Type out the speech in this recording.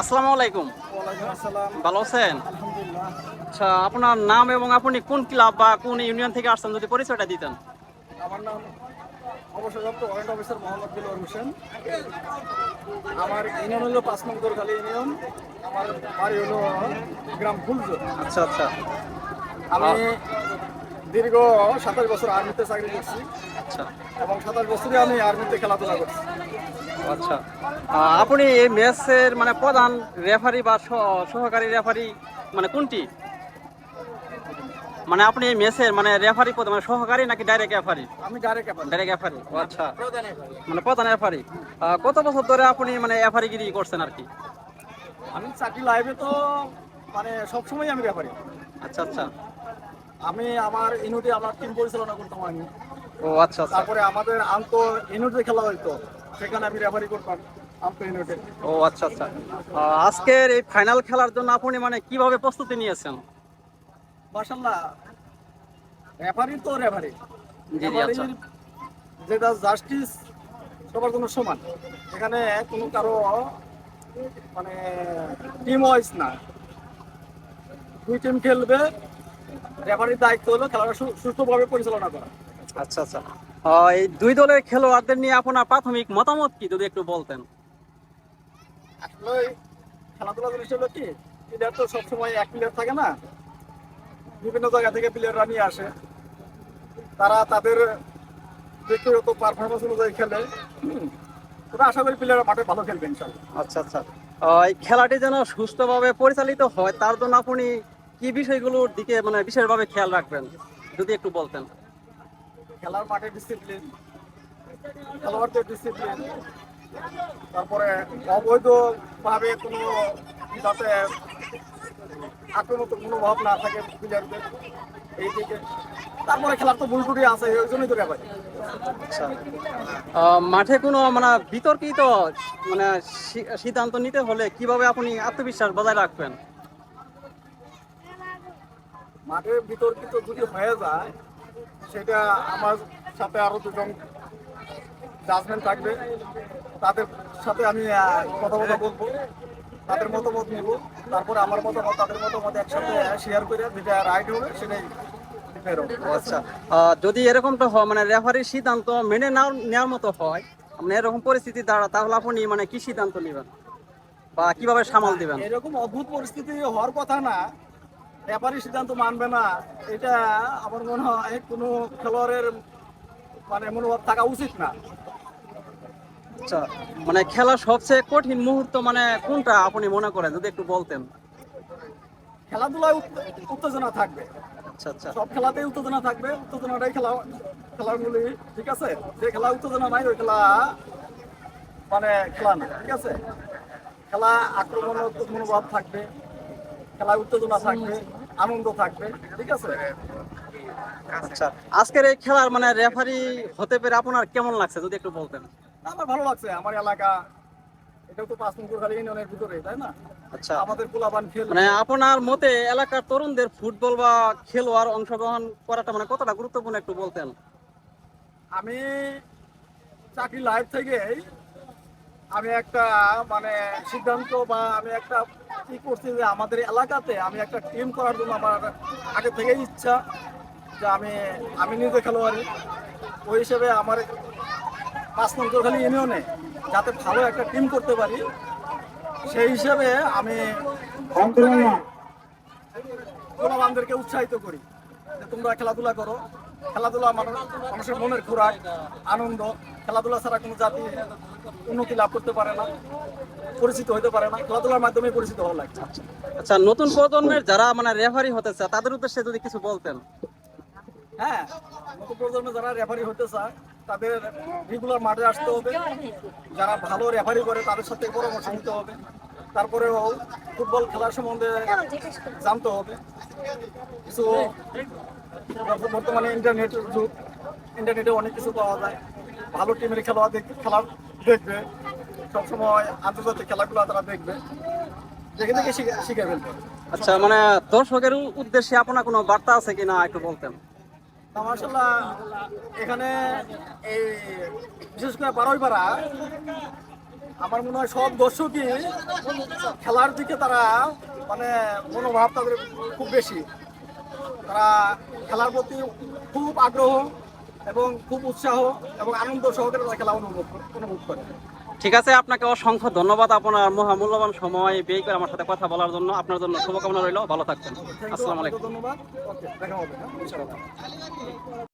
আসসালামু আলাইকুম। আসসালাম। ভালো আছেন? আচ্ছা আপনার নাম এবং আপনি কোন ক্লাব বা কোন ইউনিয়ন থেকে আসছেন যদি পরিচয়টা দিতেন। আমার নাম অবসরপ্রাপ্ত ওয়ারেন্ট অফিসার মোহাম্মদ দিলওয়ার হোসেন। আমার ইউনিয়ন হলো পাঁচ নং দরকালি ইউনিয়ন। আমার বাড়ি হলো গ্রাম ফুলজোর। আচ্ছা আচ্ছা। আমি দীর্ঘ সাতাশ বছর আর্মিতে চাকরি করছি আচ্ছা। এবং সাতাশ বছরই আমি আর্মিতে খেলাধুলা করছি। আচ্ছা। আপনি এই ম্যাচের মানে প্রধান রেফারি বা সহ- সহকারী রেফারি মানে কোনটি? মানে আপনি এই ম্যাচের মানে রেফারি পদ মানে সহকারী নাকি ডাইরেক্ট রেফারি আমি ডাইরেক্ট ডাইরেক্ট রেফারি আচ্ছা। মানে প্রধান রেফারি কত বছর ধরে আপনি মানে রেফারিগিরি করছেন আর কি? আমি চাকরি লাইফে তো মানে সবসময় আমি রেফারি আচ্ছা আচ্ছা। আমি আমার ইউনিটে আমার টিম পরিচালনা করতাম আমি। ও আচ্ছা আচ্ছা। তারপরে আমাদের আন্ত ইউনিটে খেলা হইতো। সেখানে আমি রেফারি করতাম ও আচ্ছা আচ্ছা। আজকের এই ফাইনাল খেলার জন্য আপনি মানে কীভাবে প্রস্তুতি নিয়েছেন? মাশাল্লাহ রেফারি তো রেফারি জি, জি, আচ্ছা। যেটা জাস্টিস সবার জন্য সমান। এখানে কোনো কারও মানে টিম ওয়াইজ না। দুই টিম খেলবে রেফারির দায়িত্ব হলো খেলাটা সু- সুষ্ঠুভাবে পরিচালনা করা। আচ্ছা আচ্ছা। এই দুই দলের খেলোয়াড়দের নিয়ে আপনার প্রাথমিক মতামত কি যদি একটু বলতেন? আসলে এই খেলাধুলা জিনিস হলো কি প্লেয়ার তো সবসময় এক প্লেয়ার থাকে না বিভিন্ন জায়গা থেকে প্লেয়াররা নিয়ে আসে। তারা তাদের ব্যক্তিগত পারফরমেন্স অনুযায়ী খেলে। আশা করি প্লেয়াররা মাঠে ভালো খেলবে ইনশাল্লাহ। আচ্ছা আচ্ছা। এই খেলাটি যেন সুস্থভাবে পরিচালিত হয় তার জন্য আপনি কি বিষয়গুলোর দিকে মানে বিশেষভাবে খেয়াল রাখবেন যদি একটু বলতেন? খেলার মাঠে ডিসিপ্লিন খেলোয়াড়দের ডিসিপ্লিন তারপরে অবৈধভাবে কোনো যাতে আক্রমণাত্মক মনোভাব না থাকে প্লেয়ারদের এই দিকে। তারপরে খেলার তো ভুল ত্রুটি আছে ওই জন্যই তো ব্যাপার। আচ্ছা। মাঠে কোনো মানে বিতর্কিত মানে সিদ্ধান্ত নিতে হলে কীভাবে আপনি আত্মবিশ্বাস বজায় রাখবেন? মাঠে বিতর্কিত যদি হয়ে যায় সেটা আমার সাথে আরও দুজন জাজমেন্ট থাকবে। তাদের সাথে আমি কথা কথা বলব। তাদের মতামত নিব। তারপরে আমার মতামত তাদের মতামত একসাথে শেয়ার করে যেটা রাইট হবে সেটাই আচ্ছা। যদি এরকমটা হয় মানে রেফারির সিদ্ধান্ত মেনে নাও নেওয়ার মতো হয় মানে এরকম পরিস্থিতি দ্বারা তাহলে আপনি মানে কি সিদ্ধান্ত নেবেন? বা কীভাবে সামাল দিবেন? এরকম অদ্ভুত পরিস্থিতি হওয়ার কথা না। ব্যাপারী সিদ্ধান্ত মানবে না এটা আমার মনে হয় কোনো খেলোয়াড়ের মানে মনোভাব থাকা উচিত না। আচ্ছা মানে খেলা সবচেয়ে কঠিন মুহূর্ত মানে কোনটা আপনি মনে করেন যদি একটু বলতেন? খেলাধুলায় উত্তে- উত্তেজনা থাকবে। আচ্ছা আচ্ছা। সব খেলাতেই উত্তেজনা থাকবে উত্তেজনাটাই খেলা খেলাগুলি ঠিক আছে? যে খেলা উত্তেজনা নাই ওই খেলা মানে খেলা না ঠিক আছে? খেলা আক্রমণাত্মক মনোভাব থাকবে। খেলা উত্তেজনা থাকবে আনন্দ থাকবে ঠিক আছে? আচ্ছা আজকের এই খেলার মানে রেফারি হতে পেরে আপনার কেমন লাগছে যদি একটু বলতেন? আমার ভালো লাগছে আমার এলাকা এটাও তো পাঁচ মিনিট খালি ইউনিয়নের ভিতরে তাই না? আচ্ছা। আমাদের পোলাপান খেল। মানে আপনার মতে এলাকার তরুণদের ফুটবল বা খেলোয়াড় অংশগ্রহণ করাটা মানে কতটা গুরুত্বপূর্ণ একটু বলতেন? আমি চাকরি লাইফ থেকে আমি একটা মানে সিদ্ধান্ত বা আমি একটা কি করছি যে আমাদের এলাকাতে আমি একটা টিম করার জন্য আমার আগে থেকেই ইচ্ছা যে আমি আমি নিজে খেলোয়াড়ি। ওই হিসেবে আমার পাঁচ নম্বর খালি ইউনিয়নে যাতে ভালো একটা টিম করতে পারি। সেই হিসেবে আমি পোলাবানদেরকে উৎসাহিত করি যে তোমরা খেলাধুলা করো। খেলাধুলা মানুষ- মানুষের মনের খোরাক আনন্দ খেলাধুলা ছাড়া কোনো জাতি উন্নতি লাভ করতে পারে না পরিচিত হতে পারে না। খেলাধুলার মাধ্যমে পরিচিত হওয়া লাগছে। আচ্ছা নতুন প্রজন্মের যারা মানে রেফারি হতে চায় তাদের উদ্দেশ্যে যদি কিছু বলতেন। হ্যাঁ নতুন প্রজন্মে যারা রেফারি হতে চায় তাদের রেগুলার মাঠে আসতে হবে। যারা ভালো রেফারি করে তাদের সাথে পরামর্শ নিতে হবে। তারপরেও ফুটবল খেলার সম্বন্ধে জানতে হবে। কিছু বর্তমানে ইন্টারনেটের যুগ ইন্টারনেটে অনেক কিছু পাওয়া যায়। ভালো টিমের খেলোয়াড় দেখ- খেলা দেখবে। সবসময় আন্তর্জাতিক খেলাগুলো তারা দেখবে। দেখে দেখে শিখে শিখে ফেলবে। আচ্ছা মানে দর্শকের উদ্দেশ্যে আপনার কোনো বার্তা আছে কিনা একটু বলতেন? মার্শাল্লাহ এখানে এই বিশেষ করে বারোই পাড়া আমার মনে হয় সব দর্শকই খেলার দিকে তারা মানে মনোভাব তাদের খুব বেশি। তারা খেলার প্রতি খুব আগ্রহ এবং খুব উৎসাহ এবং আনন্দ সহকারে তারা খেলা অনুভব করে- অনুভব করে। ঠিক আছে আপনাকে অসংখ্য ধন্যবাদ আপনার মহামূল্যবান সময় ব্যয় করে আমার সাথে কথা বলার জন্য। আপনার জন্য শুভকামনা রইল ভালো থাকবেন। আসসালামু আলাইকুম। ধন্যবাদ। ওকে দেখা হবে? ইনশাআল্লাহ।